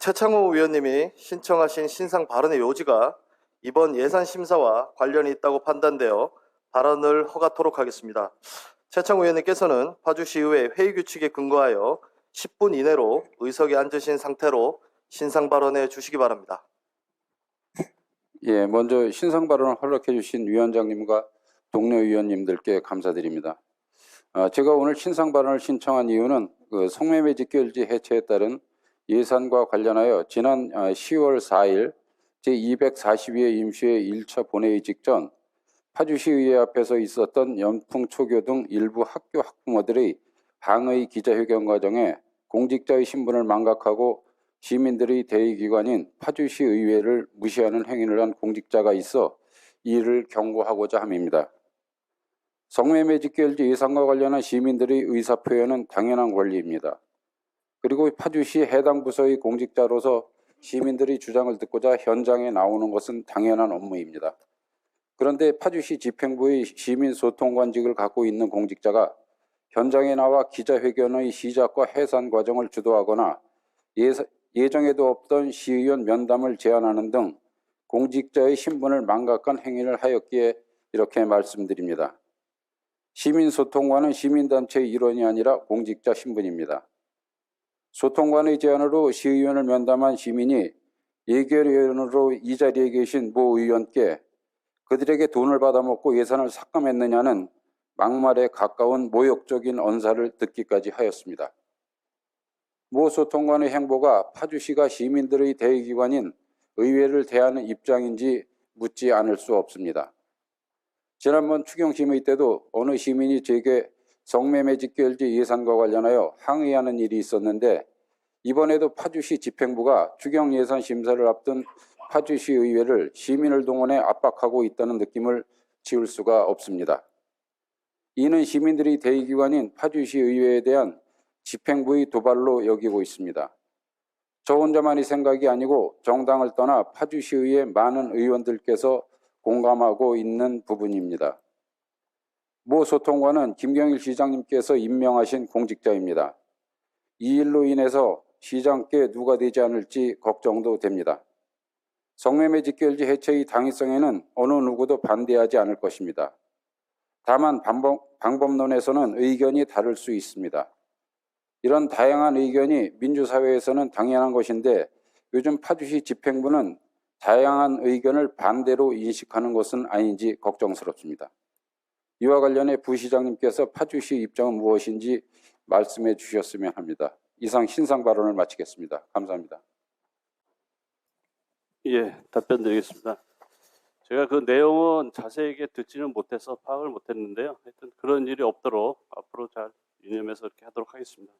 최창호 위원님이 신청하신 신상 발언의 요지가 이번 예산 심사와 관련이 있다고 판단되어 발언을 허가토록 하겠습니다. 최창호 위원님께서는 파주시의회 회의 규칙에 근거하여 10분 이내로 의석에 앉으신 상태로 신상 발언해 주시기 바랍니다. 예, 먼저 신상 발언을 허락해 주신 위원장님과 동료 위원님들께 감사드립니다. 아, 제가 오늘 신상 발언을 신청한 이유는 그 성매매 직결지 해체에 따른 예산과 관련하여 지난 아, 10월 4일 제242회 임시회 1차 본회의 직전 파주시의회 앞에서 있었던 연풍 초교 등 일부 학교 학부모들의 항의 기자회견 과정에 공직자의 신분을 망각하고 시민들의 대의기관인 파주시 의회를 무시하는 행위를 한 공직자가 있어 이를 경고하고자 함입니다. 성매매 직결지 예산과 관련한 시민들의 의사표현은 당연한 권리입니다. 그리고 파주시 해당 부서의 공직자로서 시민들의 주장을 듣고자 현장에 나오는 것은 당연한 업무입니다. 그런데 파주시 집행부의 시민소통관직을 갖고 있는 공직자가 현장에 나와 기자회견의 시작과 해산 과정을 주도하거나 예정에도 없던 시의원 면담을 제안하는 등 공직자의 신분을 망각한 행위를 하였기에 이렇게 말씀드립니다. 시민소통관은 시민단체의 일원이 아니라 공직자 신분입니다. 소통관의 제안으로 시의원을 면담한 시민이 예결위원으로 이 자리에 계신 모 의원께 그들에게 돈을 받아먹고 예산을 삭감했느냐는 막말에 가까운 모욕적인 언사를 듣기까지 하였습니다. 모 소통관의 행보가 파주시가 시민들의 대의기관인 의회를 대하는 입장인지 묻지 않을 수 없습니다. 지난번 추경심의 때도 어느 시민이 제게 성매매 직결지 예산과 관련하여 항의하는 일이 있었는데 이번에도 파주시 집행부가 추경 예산 심사를 앞둔 파주시 의회를 시민을 동원해 압박하고 있다는 느낌을 지울 수가 없습니다. 이는 시민들이 대의기관인 파주시 의회에 대한 집행부의 도발로 여기고 있습니다. 저 혼자만이 생각이 아니고 정당을 떠나 파주시의회 많은 의원들께서 공감하고 있는 부분입니다. 모 소통관은 김경일 시장님께서 임명하신 공직자입니다. 이 일로 인해서 시장께 누가 되지 않을지 걱정도 됩니다. 성매매 직결지 해체의 당위성에는 어느 누구도 반대하지 않을 것입니다. 다만 방법, 방법론에서는 의견이 다를 수 있습니다. 이런 다양한 의견이 민주사회에서는 당연한 것인데 요즘 파주시 집행부는 다양한 의견을 반대로 인식하는 것은 아닌지 걱정스럽습니다. 이와 관련해 부시장님께서 파주시 입장은 무엇인지 말씀해 주셨으면 합니다. 이상 신상 발언을 마치겠습니다. 감사합니다. 예, 답변 드리겠습니다. 제가 그 내용은 자세하게 듣지는 못해서 파악을 못했는데요. 하여튼 그런 일이 없도록 앞으로 잘 유념해서 이렇게 하도록 하겠습니다.